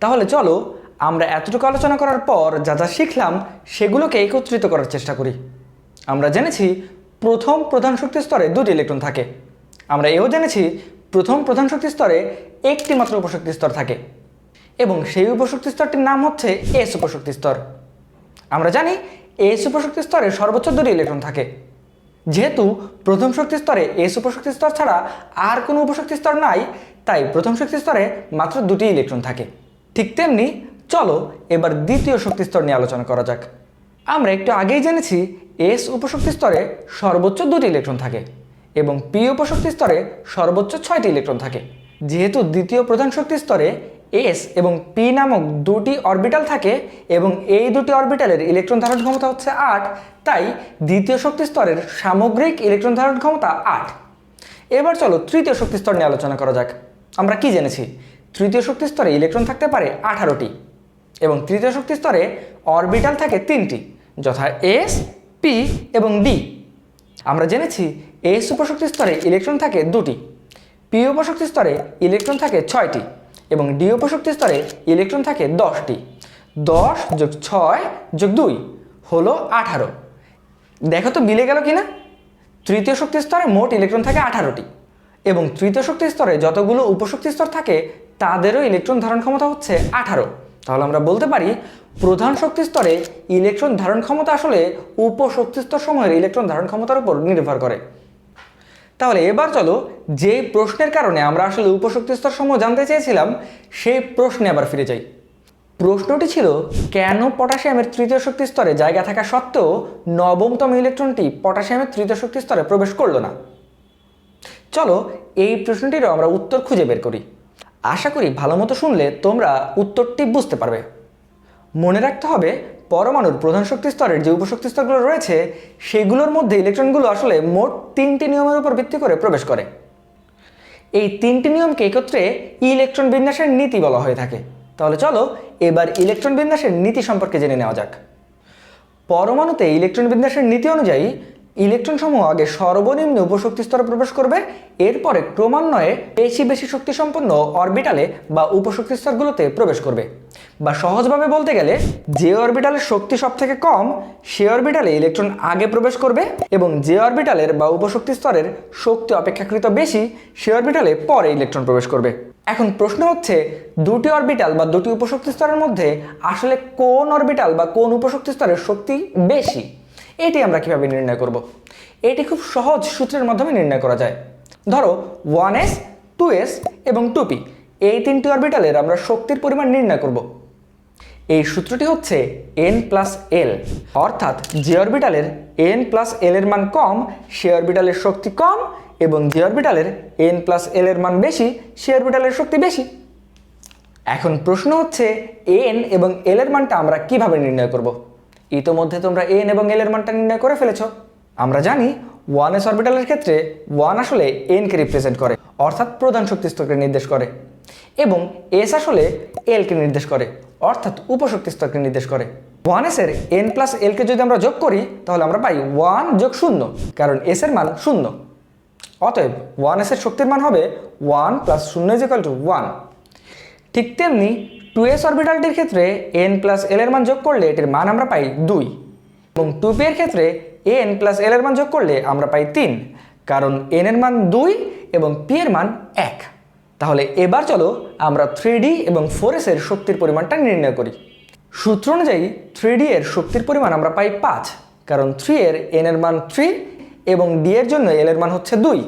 তাহলে চলো, আমরা এতটুকু আলোচনা করার পর যা যা শিখলাম, সেগুলোকে একত্রিত করার চেষ্টা করি। আমরা জেনেছি প্রথম প্রধান শক্তি স্তরে দুটি ইলেকট্রন থাকে। আমরা এও জেনেছি প্রথম প্রধান শক্তি স্তরে একটি মাত্র উপশক্তি স্তর থাকে। এবং সেই উপশক্তি স্তরটির নাম হচ্ছে এস উপশক্তি স্তর। আমরা জানি এস উপশক্তি স্তরে সর্বোচ্চ দুটি ইলেকট্রন থাকে। যেহেতু প্রথম শক্তি স্তরে এস উপশক্তি স্তর ছাড়া আর কোনো উপশক্তি স্তর নাই, তাই প্রথম শক্তি স্তরে মাত্র দুটি ইলেকট্রন থাকে। ঠিক তেমনি চলো এবার দ্বিতীয় শক্তি স্তর নিয়ে আলোচনা করা যাক। আমরা একটু আগেই জেনেছি এস উপশক্তি স্তরে সর্বোচ্চ দুটি ইলেকট্রন থাকে এবং পি উপশক্তি স্তরে সর্বোচ্চ ছয়টি ইলেকট্রন থাকে। যেহেতু দ্বিতীয় প্রধান শক্তি স্তরে এস এবং পি নামক দুটি অরবিটাল থাকে এবং এই দুটি অরবিটালের ইলেকট্রন ধারণ ক্ষমতা হচ্ছে আট, তাই দ্বিতীয় শক্তি স্তরের সামগ্রিক ইলেকট্রন ধারণ ক্ষমতা আট। এবার চলো তৃতীয় শক্তি স্তর নিয়ে আলোচনা করা যাক। আমরা কি জেনেছি? তৃতীয় শক্তি স্তরে ইলেকট্রন থাকতে পারে আঠারোটি এবং তৃতীয় শক্তি স্তরে অরবিটাল থাকে তিনটি, যথা এস, পি এবং ডি। আমরা জেনেছি এস উপশক্তি স্তরে ইলেকট্রন থাকে দুটি, পি উপশক্তি স্তরে ইলেকট্রন থাকে ছয়টি এবং ডি উপশক্তি স্তরে ইলেকট্রন থাকে দশটি। দশ যোগ ছয় যোগ দুই হলো আঠারো। দেখো তো মিলে গেল কিনা? তৃতীয় শক্তি স্তরে মোট ইলেকট্রন থাকে আঠারোটি এবং তৃতীয় শক্তি স্তরে যতগুলো উপশক্তি স্তর থাকে তাদেরও ইলেকট্রন ধারণ ক্ষমতা হচ্ছে আঠারো। তাহলে আমরা বলতে পারি প্রধান শক্তি স্তরে ইলেকট্রন ধারণ ক্ষমতা আসলে উপশক্তি স্তর সমূহের ইলেকট্রন ধারণ ক্ষমতার উপর নির্ভর করে। তাহলে এবার চলো যে প্রশ্নের কারণে আমরা আসলে উপশক্তি স্তর সমূহ জানতে চেয়েছিলাম, সেই প্রশ্নে আবার ফিরে যাই। প্রশ্নটি ছিল, কেন পটাশিয়ামের তৃতীয় শক্তি স্তরে জায়গা থাকা সত্ত্বেও নবমতম ইলেকট্রনটি পটাশিয়ামের তৃতীয় শক্তি স্তরে প্রবেশ করল না? চলো এই প্রশ্নটিরও আমরা উত্তর খুঁজে বের করি। আশা করি ভালো মতো শুনলে তোমরা উত্তরটি বুঝতে পারবে। মনে রাখতে হবে, পরমাণুর প্রধান শক্তি স্তরের যে উপশক্তি স্তরগুলো রয়েছে, সেগুলোর মধ্যে ইলেকট্রনগুলো আসলে মোট তিনটি নিয়মের উপর ভিত্তি করে প্রবেশ করে। এই তিনটি নিয়মকে একত্রে ইলেকট্রন বিন্যাসের নীতি বলা হয়ে থাকে। তাহলে চলো, এবার ইলেকট্রন বিন্যাসের নীতি সম্পর্কে জেনে নেওয়া যাক। পরমাণুতে ইলেকট্রন বিন্যাসের নীতি অনুযায়ী ইলেকট্রন সমূহ আগে সর্বনিম্ন উপশক্তি স্তরে প্রবেশ করবে, এরপরে ক্রমান্বয়ে বেশি বেশি শক্তি সম্পন্ন অরবিটালে বা উপশক্তি স্তরগুলোতে প্রবেশ করবে। বা সহজভাবে বলতে গেলে, যে অরবিটালের শক্তি সব থেকে কম, সে অরবিটালে ইলেকট্রন আগে প্রবেশ করবে এবং যে অরবিটালের বা উপশক্তি স্তরের শক্তি অপেক্ষাকৃত বেশি, সে অরবিটালে পরে ইলেকট্রন প্রবেশ করবে। এখন প্রশ্ন হচ্ছে, দুটি অরবিটাল বা দুটি উপশক্তি স্তরের মধ্যে আসলে কোন অরবিটাল বা কোন উপশক্তি স্তরের শক্তি বেশি? এটি আমরা কীভাবে নির্ণয় করব? এটি খুব সহজ সূত্রের মাধ্যমে নির্ণয় করা যায়। ধরো ওয়ান এস টু এস এবং টু পি এই তিনটি অরবিটালের আমরা শক্তির পরিমাণ নির্ণয় করব। এই সূত্রটি হচ্ছে এন প্লাস এল অর্থাৎ যে অরবিটালের এন প্লাস এল এর মান কম, সে অরবিটালের শক্তি কম এবং যে অরবিটালের এন প্লাস এল এর মান বেশি, সে অরবিটালের শক্তি বেশি। এখন প্রশ্ন হচ্ছে এন এবং এল এর মানটা আমরা কীভাবে নির্ণয় করব? ইতোমধ্যে তোমরা এন এবং এল এর মানটা নির্ণয় করে ফেলেছ। আমরা জানি ওয়ান এস অরবিটালের ক্ষেত্রে ওয়ান আসলে এনকে রিপ্রেজেন্ট করে, অর্থাৎ প্রধান শক্তি স্তরকে নির্দেশ করে, এবং এস আসলে এলকে নির্দেশ করে, অর্থাৎ উপশক্তি স্তরকে নির্দেশ করে। ওয়ান এস এর এন প্লাস এলকে যদি আমরা যোগ করি, তাহলে আমরা পাই ওয়ান যোগ শূন্য, কারণ এস এর মান শূন্য। অতএব ওয়ান এস এর শক্তির মান হবে ওয়ান প্লাস শূন্য ইজ ইকাল টু ওয়ান ঠিক তেমনি টু এস অরবিটালটির ক্ষেত্রে এন প্লাস এল এর মান যোগ করলে এটির মান আমরা পাই দুই। এবং টু পি এর ক্ষেত্রে এন প্লাস এল এর মান যোগ করলে আমরা পাই তিন, কারণ এন এর মান দুই এবং পি এর মান এক। তাহলে এবার চলো আমরা থ্রি এবং ফোর এর শক্তির পরিমাণটা নির্ণয় করি। সূত্র অনুযায়ী থ্রি এর শক্তির পরিমাণ আমরা পাই পাঁচ, কারণ থ্রি এর এন এর মান থ্রি এবং ডি এর জন্য এল এর মান হচ্ছে দুই।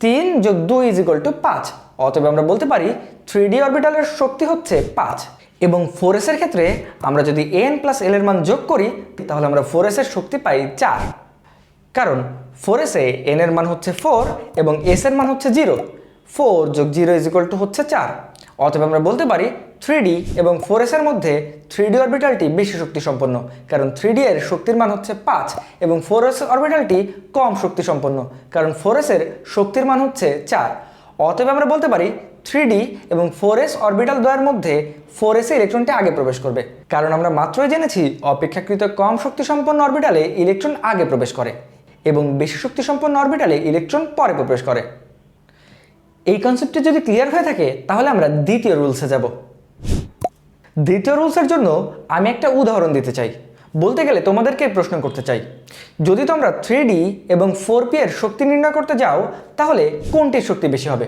তিন যোগ দুই ইজ ইকুয়াল টু পাঁচ। অতএব আমরা বলতে পারি থ্রি ডি অরবিটালের শক্তি হচ্ছে পাঁচ। এবং ফোর এর ক্ষেত্রে আমরা যদি এন প্লাস এল এর মান যোগ করি, তাহলে আমরা ফোর এর শক্তি পাই চার। কারণ ফোর এসে এন এর মান হচ্ছে ফোর এবং এস এর মান হচ্ছে জিরো ফোর যোগ জিরো ইজ ইকুয়াল টু হচ্ছে চার। অতএব আমরা বলতে পারি থ্রি ডি এবং ফোর এর মধ্যে থ্রি ডি অরবিটালটি বেশি শক্তি সম্পন্ন কারণ থ্রি ডি এর শক্তির মান হচ্ছে পাঁচ এবং ফোর এস অরবিটালটি কম শক্তি সম্পন্ন কারণ ফোর এর শক্তির মান হচ্ছে চার। অতএব আমরা বলতে পারি থ্রি এবং ফোর এস অরবিটাল দ্বয়ের মধ্যে ফোর এসে ইলেকট্রনটি আগে প্রবেশ করবে। কারণ আমরা মাত্রই জেনেছি অপেক্ষাকৃত কম শক্তি সম্পন্ন অরবিটালে ইলেকট্রন আগে প্রবেশ করে এবং বেশি শক্তি সম্পন্ন অরবিটালে ইলেকট্রন পরে প্রবেশ করে। এই কনসেপ্টটি যদি ক্লিয়ার হয়ে থাকে, তাহলে আমরা দ্বিতীয় রুলসে যাব। দ্বিতীয় রুলসের জন্য আমি একটা উদাহরণ দিতে চাই। বলতে গেলে তোমাদেরকে প্রশ্ন করতে চাই। যদি তোমরা থ্রি এবং ফোর পি এর শক্তি নির্ণয় করতে যাও, তাহলে কোনটির শক্তি বেশি হবে?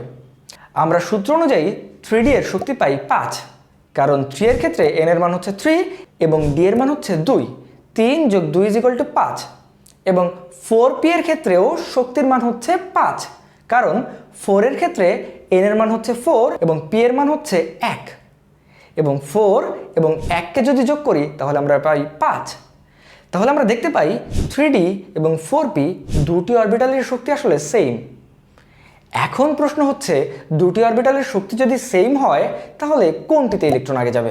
আমরা সূত্র অনুযায়ী থ্রি এর শক্তি পাই পাঁচ। কারণ থ্রি এর ক্ষেত্রে এন এর মান হচ্ছে থ্রি এবং ডি এর মান হচ্ছে দুই। তিন যোগ দুই ইজ ইকুয়াল টু পাঁচ। এবং ফোর পি এর ক্ষেত্রেও শক্তির মান হচ্ছে পাঁচ। কারণ ফোর এর ক্ষেত্রে এন এর মান হচ্ছে ফোর এবং পি এর মান হচ্ছে এক। এবং ফোর এবং এককে যদি যোগ করি, তাহলে আমরা পাই পাঁচ। তাহলে আমরা দেখতে পাই থ্রি এবং ফোর পি দুটি অরবিটালের শক্তি আসলে সেম। এখন প্রশ্ন হচ্ছে, দুটি অরবিটালের শক্তি যদি সেম হয়, তাহলে কোনটিতে ইলেকট্রন আগে যাবে?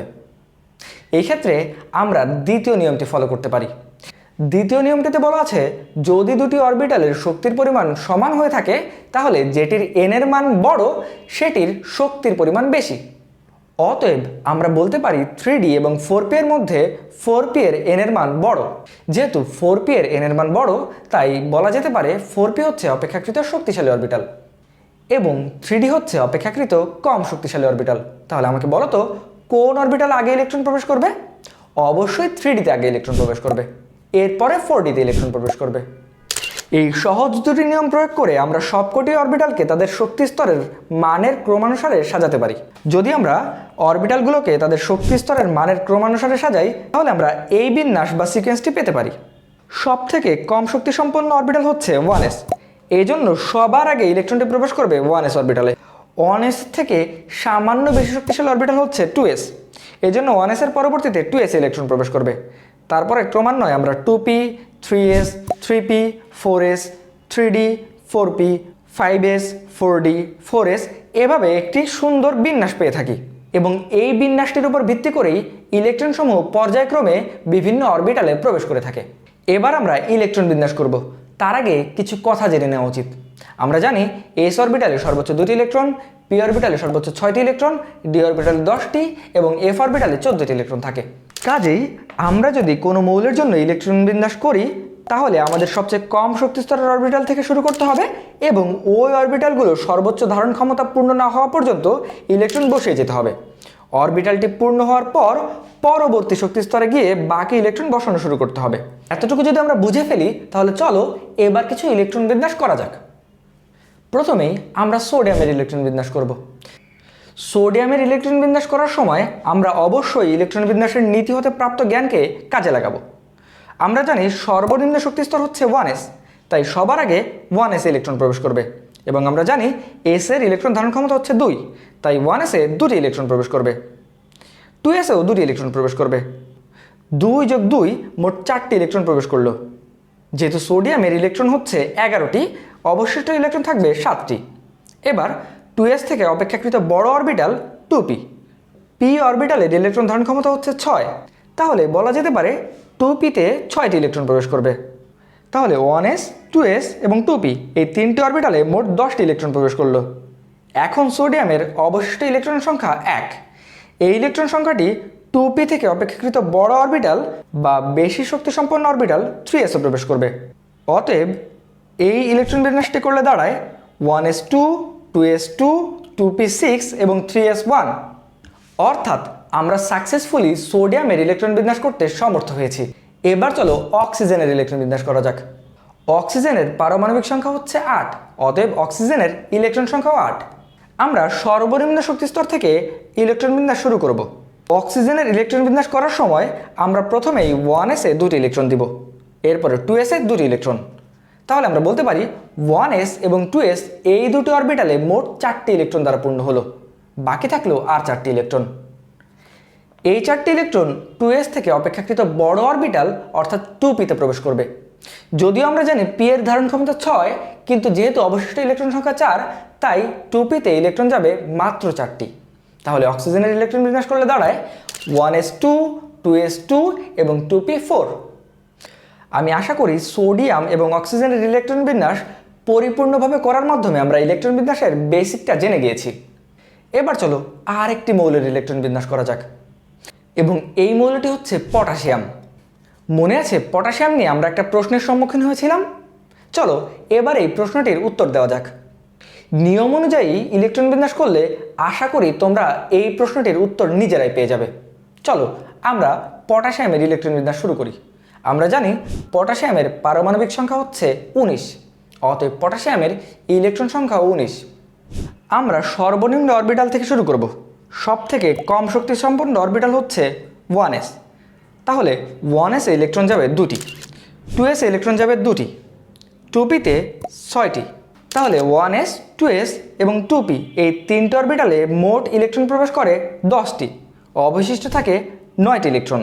এই ক্ষেত্রে আমরা দ্বিতীয় নিয়মটি ফলো করতে পারি। দ্বিতীয় নিয়মটিতে বলা আছে, যদি দুটি অরবিটালের শক্তির পরিমাণ সমান হয়ে থাকে, তাহলে যেটির এনের মান বড়, সেটির শক্তির পরিমাণ বেশি। অতএব আমরা বলতে পারি থ্রি ডি এবং ফোর পি এর মধ্যে ফোর পি এর এন এর মান বড়। যেহেতু ফোর পি এর এন এর মান বড়, তাই বলা যেতে পারে ফোর পি হচ্ছে অপেক্ষাকৃত শক্তিশালী অরবিটাল এবং থ্রি ডি হচ্ছে অপেক্ষাকৃত কম শক্তিশালী অরবিটাল তাহলে আমাকে বলো তো, কোন অরবিটাল আগে ইলেকট্রন প্রবেশ করবে? অবশ্যই থ্রি ডিতে আগে ইলেকট্রন প্রবেশ করবে। এরপরে ফোর ডিতে ইলেকট্রন প্রবেশ করবে। এই সহজ দুটি নিয়ম প্রয়োগ করে আমরা সবকটি অরবিটালকে তাদের শক্তি স্তরের মানের ক্রমানুসারে সাজাতে পারি। যদি আমরা অরবিটালগুলোকে তাদের শক্তি স্তরের মানের ক্রমানুসারে সাজাই, তাহলে আমরা এই বিন্যাস বা সিকোয়েন্সটি পেতে পারি। সব থেকে কম শক্তি সম্পন্ন অরবিটাল হচ্ছে ওয়ান এস। এই জন্য সবার আগে ইলেকট্রনটি প্রবেশ করবে ওয়ান এস অরবিটালে। ওয়ান এস থেকে সামান্য বেশি শক্তিশালী অরবিটাল হচ্ছে টু এস। এই জন্য ওয়ান এসের পরবর্তীতে টু এস ইলেকট্রন প্রবেশ করবে। তারপরে ক্রমান্বয়ে আমরা two P, three S three P four S three D four P five S four D four S এভাবে একটি সুন্দর বিন্যাস পেয়ে থাকি। এবং এই বিন্যাসটির উপর ভিত্তি করেই ইলেকট্রনসমূহ পর্যায়ক্রমে বিভিন্ন অরবিটালে প্রবেশ করে থাকে। এবার আমরা ইলেকট্রন বিন্যাস করব। তার আগে কিছু কথা জেনে নেওয়া উচিত। আমরা জানি এস অরবিটালে সর্বোচ্চ দুটি ইলেকট্রন পি অরবিটালে সর্বোচ্চ ছয়টি ইলেকট্রন ডি অরবিটালে দশটি এবং এফ অরবিটালে চোদ্দটি ইলেকট্রন থাকে। কাজেই আমরা যদি কোনো মৌলের জন্য ইলেকট্রন বিন্যাস করি তাহলে আমাদের সবচেয়ে কম শক্তি স্তরের অরবিটাল থেকে শুরু করতে হবে এবং ওই অরবিটালগুলো সর্বোচ্চ ধারণ ক্ষমতা পূর্ণ না হওয়া পর্যন্ত ইলেকট্রন বসিয়ে যেতে হবে। অরবিটালটি পূর্ণ হওয়ার পর পরবর্তী শক্তি স্তরে গিয়ে বাকি ইলেকট্রন বসানো শুরু করতে হবে। এতটুকু যদি আমরা বুঝে ফেলি, তাহলে চলো এবার কিছু ইলেকট্রন বিন্যাস করা যাক। প্রথমেই আমরা সোডিয়ামের ইলেকট্রন বিন্যাস করব। সোডিয়ামের ইলেকট্রন বিন্যাস করার সময় আমরা অবশ্যই ইলেকট্রন বিন্যাসের নীতি হতে প্রাপ্ত জ্ঞানকে কাজে লাগাবো। আমরা জানি সর্বনিম্ন শক্তি স্তর হচ্ছে ওয়ান এস তাই সবার আগে ওয়ান এসে ইলেকট্রন প্রবেশ করবে। এবং আমরা জানি এস এর ইলেকট্রন ধারণ ক্ষমতা হচ্ছে দুই, তাই ওয়ান এসে দুটি ইলেকট্রন প্রবেশ করবে। টু এসেও দুটি ইলেকট্রন প্রবেশ করবে। দুই যোগ দুই মোট চারটি ইলেকট্রন প্রবেশ করল। যেহেতু সোডিয়ামের ইলেকট্রন হচ্ছে এগারোটি, অবশিষ্ট ইলেকট্রন থাকবে সাতটি। এবার টু এস থেকে অপেক্ষাকৃত বড় অরবিটাল টু পি পি অরবিটালের ইলেকট্রন ধারণ ক্ষমতা হচ্ছে ছয়। তাহলে বলা যেতে পারে টু পিতে ছয়টি ইলেকট্রন প্রবেশ করবে। তাহলে ওয়ান এস টু এস এবং টু পি এই তিনটি অরবিটালে মোট দশটি ইলেকট্রন প্রবেশ করল। এখন সোডিয়ামের অবশিষ্ট ইলেকট্রনের সংখ্যা এক। এই ইলেকট্রন সংখ্যাটি টু পি থেকে অপেক্ষাকৃত বড় অরবিটাল বা বেশি শক্তি সম্পন্ন অরবিটাল থ্রি এসে প্রবেশ করবে। অতএব এই ইলেকট্রন বিন্যাসটি করলে দাঁড়ায় one S two two S two two P six এবং থ্রি এস ওয়ান অর্থাৎ আমরা সাকসেসফুলি সোডিয়ামের ইলেকট্রন বিন্যাস করতে সমর্থ হয়েছি। এবার চলো অক্সিজেনের ইলেকট্রন বিন্যাস করা যাক। অক্সিজেনের পারমাণবিক সংখ্যা হচ্ছে আট, অতএব অক্সিজেনের ইলেকট্রন সংখ্যাও আট। আমরা সর্বনিম্ন শক্তি স্তর থেকে ইলেকট্রন বিন্যাস শুরু করব। অক্সিজেনের ইলেকট্রন বিন্যাস করার সময় আমরা প্রথমেই ওয়ান এসে দুটি ইলেকট্রন দিব, এরপরে টু এসে দুটি ইলেকট্রন তাহলে আমরা বলতে পারি ওয়ান এস এবং টু এস এই দুটি অরবিটালে মোট চারটি ইলেকট্রন দ্বারা পূর্ণ হলো, বাকি থাকল আর চারটি ইলেকট্রন এই চারটি ইলেকট্রন টু এস থেকে অপেক্ষাকৃত বড় অরবিটাল অর্থাৎ টু পিতে প্রবেশ করবে। যদিও আমরা জানি পি এর ধারণ ক্ষমতা ছয়, কিন্তু যেহেতু অবশিষ্ট ইলেকট্রন সংখ্যা চার, তাই টু পিতে ইলেকট্রন যাবে মাত্র চারটি। তাহলে অক্সিজেনের ইলেকট্রন বিন্যাস করলে দাঁড়ায় one S two two S two এবং টু পি ফোর আমি আশা করি সোডিয়াম এবং অক্সিজেনের ইলেকট্রন বিন্যাস পরিপূর্ণভাবে করার মাধ্যমে আমরা ইলেকট্রন বিন্যাসের বেসিকটা জেনে গিয়েছি। এবার চলো আর একটি মৌলের ইলেকট্রন বিন্যাস করা যাক। এবং এই মৌলটি হচ্ছে পটাশিয়াম। মনে আছে পটাশিয়াম নিয়ে আমরা একটা প্রশ্নের সম্মুখীন হয়েছিলাম? চলো, এবার এই প্রশ্নটির উত্তর দেওয়া যাক। নিয়ম অনুযায়ী ইলেকট্রন বিন্যাস করলে আশা করি তোমরা এই প্রশ্নটির উত্তর নিজেরাই পেয়ে যাবে। চলো, আমরা পটাশিয়ামের ইলেকট্রন বিন্যাস শুরু করি। আমরা জানি পটাশিয়ামের পারমাণবিক সংখ্যা হচ্ছে উনিশ, অতএব পটাশিয়ামের ইলেকট্রন সংখ্যা উনিশ। আমরা সর্বনিম্ন অরবিটাল থেকে শুরু করব। সব থেকে কম শক্তি সম্পন্ন অরবিটাল হচ্ছে ওয়ান এস। তাহলে ওয়ান এসে ইলেকট্রন যাবে দুটি, টু এসে ইলেকট্রন যাবে দুটি, টু পিতে ছয়টি। তাহলে ওয়ান এস, টু এস এবং টু পি এই তিনটে অরবিটালে মোট ইলেকট্রন প্রবেশ করে দশটি, অবশিষ্ট থাকে নয়টি ইলেকট্রন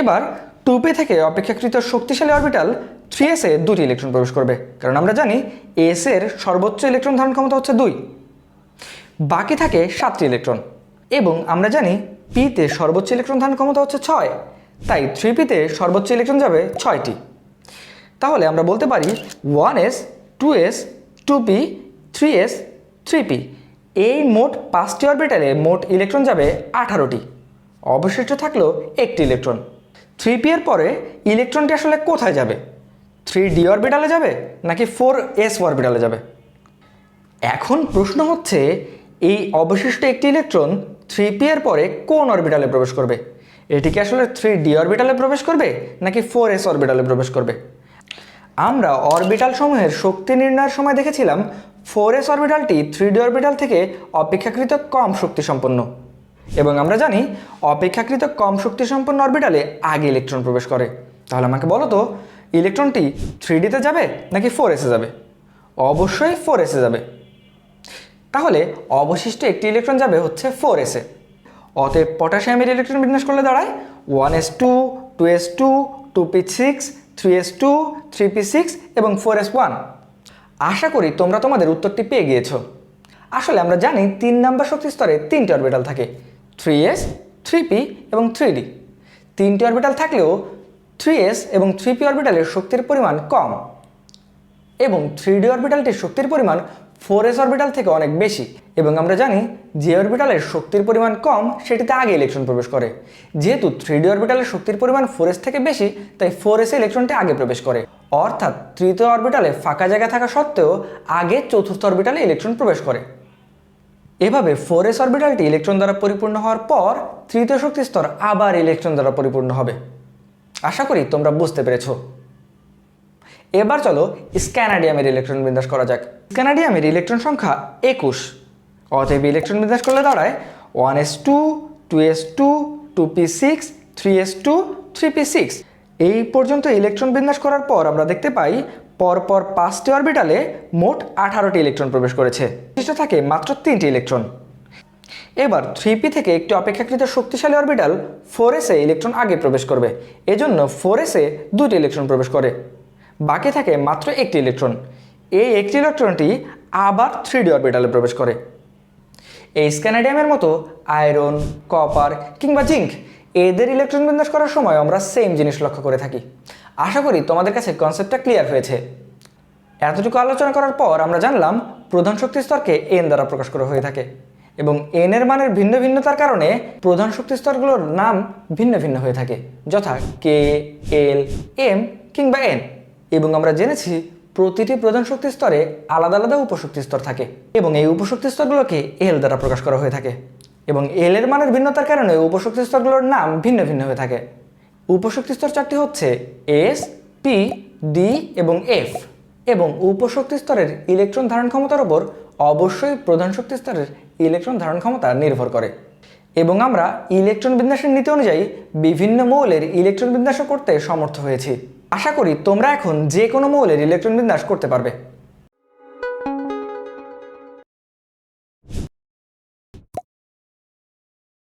এবার টু পি থেকে অপেক্ষাকৃত শক্তিশালী অরবিটাল থ্রি এসে দুটি ইলেকট্রন প্রবেশ করবে, কারণ আমরা জানি এস এর সর্বোচ্চ ইলেকট্রন ধারণ ক্ষমতা হচ্ছে দুই। বাকি থাকে সাতটি ইলেকট্রন। এবং আমরা জানি পিতে সর্বোচ্চ ইলেকট্রন ধারণ ক্ষমতা হচ্ছে ছয়, তাই থ্রি পিতে সর্বোচ্চ ইলেকট্রন যাবে ছয়টি। তাহলে আমরা বলতে পারি one S, two S, two P, three S, three P. এই মোট পাঁচটি অরবিটালে মোট ইলেকট্রন যাবে আঠারোটি। অবশিষ্ট থাকল একটি ইলেকট্রন। থ্রি পি এর পরে ইলেকট্রনটি আসলে কোথায় যাবে? থ্রি ডি অরবিটালে যাবে নাকি ফোর এস অরবিটালে যাবে? এখন প্রশ্ন হচ্ছে এই অবশিষ্ট একটি ইলেকট্রন থ্রি পি এর পরে কোন অরবিটালে প্রবেশ করবে? এটি কি আসলে থ্রি ডি অরবিটালে প্রবেশ করবে, নাকি ফোর এস অরবিটালে প্রবেশ করবে? আমরা অরবিটাল সমূহের শক্তি নির্ণয়ের সময় দেখেছিলাম ফোর এস অরবিটালটি থ্রি ডি অরবিটাল থেকে অপেক্ষাকৃত কম শক্তি সম্পন্ন। এবং আমরা জানি, অপেক্ষাকৃত কম শক্তি সম্পন্ন অরবিটালে আগে ইলেকট্রন প্রবেশ করে। তাহলে আমাকে বলো তো ইলেকট্রনটি থ্রি ডিতে যাবে, নাকি ফোর এসে যাবে? অবশ্যই ফোর এসে যাবে। তাহলে অবশিষ্ট একটি ইলেকট্রন যাবে হচ্ছে ফোর এসে অতএব পটাশিয়ামের ইলেকট্রন বিন্যাস করলে দাঁড়ায় one S two two S two two P six three S two, three P six এবং ফোর এস ওয়ান। আশা করি তোমরা তোমাদের উত্তরটি পেয়ে গিয়েছো। আসলে আমরা জানি তিন নম্বর শক্তি স্তরে তিনটি অরবিটাল থাকে, থ্রি এস থ্রি পি এবং থ্রি ডি তিনটি অরবিটাল থাকলেও থ্রি এস এবং থ্রি পি অরবিটালের শক্তির পরিমাণ কম এবং থ্রি ডি অরবিটালটির শক্তির পরিমাণ ফোর এস অরবিটাল থেকে অনেক বেশি। এবং আমরা জানি যে অরবিটালের শক্তির পরিমাণ কম, সেটিতে আগে ইলেকট্রন প্রবেশ করে। যেহেতু থ্রি ডি অরবিটালের শক্তির পরিমাণ ফোর এস থেকে বেশি, তাই ফোর এসে ইলেকট্রনটি আগে প্রবেশ করে। অর্থাৎ তৃতীয় অরবিটালে ফাঁকা জায়গা থাকা সত্ত্বেও আগে চতুর্থ অরবিটালে ইলেকট্রন প্রবেশ করে। এভাবে ফোর এস অরবিটালটি ইলেকট্রন দ্বারা পরিপূর্ণ হওয়ার পর তৃতীয় শক্তি স্তর আবার ইলেকট্রন দ্বারা পরিপূর্ণ হবে। আশা করি তোমরা বুঝতে পেরেছ। এবার চলো স্ক্যানাডিয়ামের ইলেকট্রন বিন্যাস করা যাক। স্ক্যানাডিয়ামের ইলেকট্রন সংখ্যা একুশ। অতএব ইলেকট্রন বিন্যাস করলে দাঁড়ায় one S two two S two two P six three S two three P six এই পর্যন্ত ইলেকট্রন বিন্যাস করার পর আমরা দেখতে পাই পরপর পাঁচটি অরবিটালে মোট আঠারোটি ইলেকট্রন প্রবেশ করেছে। বিশিষ্ট থাকে মাত্র তিনটি ইলেকট্রন এবার থ্রি পি থেকে একটি অপেক্ষাকৃত শক্তিশালী অরবিটাল ফোর এসে ইলেকট্রন আগে প্রবেশ করবে। এজন্য ফোর এসে দুটি ইলেকট্রন প্রবেশ করে। বাকি থাকে মাত্র একটি ইলেকট্রন। এই একটি ইলেকট্রনটি আবার থ্রি ডি অরবিটালে প্রবেশ করে। এই স্ক্যানাডিয়ামের মতো আয়রন কপার কিংবা জিঙ্ক এদের ইলেকট্রন বিন্যাস করার সময় আমরা সেম জিনিস লক্ষ্য করে থাকি। আশা করি তোমাদের কাছে কনসেপ্টটা ক্লিয়ার হয়েছে। এতটুকু আলোচনা করার পর আমরা জানলাম প্রধান শক্তি স্তরকে এন দ্বারা প্রকাশ করা হয়ে থাকে এবং এন এর মানের ভিন্ন ভিন্নতার কারণে প্রধান শক্তি স্তরগুলোর নাম ভিন্ন ভিন্ন হয়ে থাকে, যথা কে এল এম কিংবা এন এবং আমরা জেনেছি প্রতিটি প্রধান শক্তি স্তরে আলাদা আলাদা উপশক্তি স্তর থাকে এবং এই উপশক্তি স্তরগুলোকে এল দ্বারা প্রকাশ করা হয়ে থাকে এবং এল এর মানের ভিন্নতার কারণে উপশক্তি স্তরগুলোর নাম ভিন্ন ভিন্ন হয়ে থাকে। উপশক্তি স্তর চারটি হচ্ছে এস পি ডি এবং এফ এবং উপশক্তি স্তরের ইলেকট্রন ধারণ ক্ষমতার ওপর অবশ্যই প্রধান শক্তি স্তরের ইলেকট্রন ধারণ ক্ষমতা নির্ভর করে এবং আমরা ইলেকট্রন বিন্যাসের নীতি অনুযায়ী বিভিন্ন মৌলের ইলেকট্রন বিন্যাসও করতে সমর্থ হয়েছি। আশা করি তোমরা এখন যে কোনো মৌলের ইলেকট্রন বিন্যাস করতে পারবে।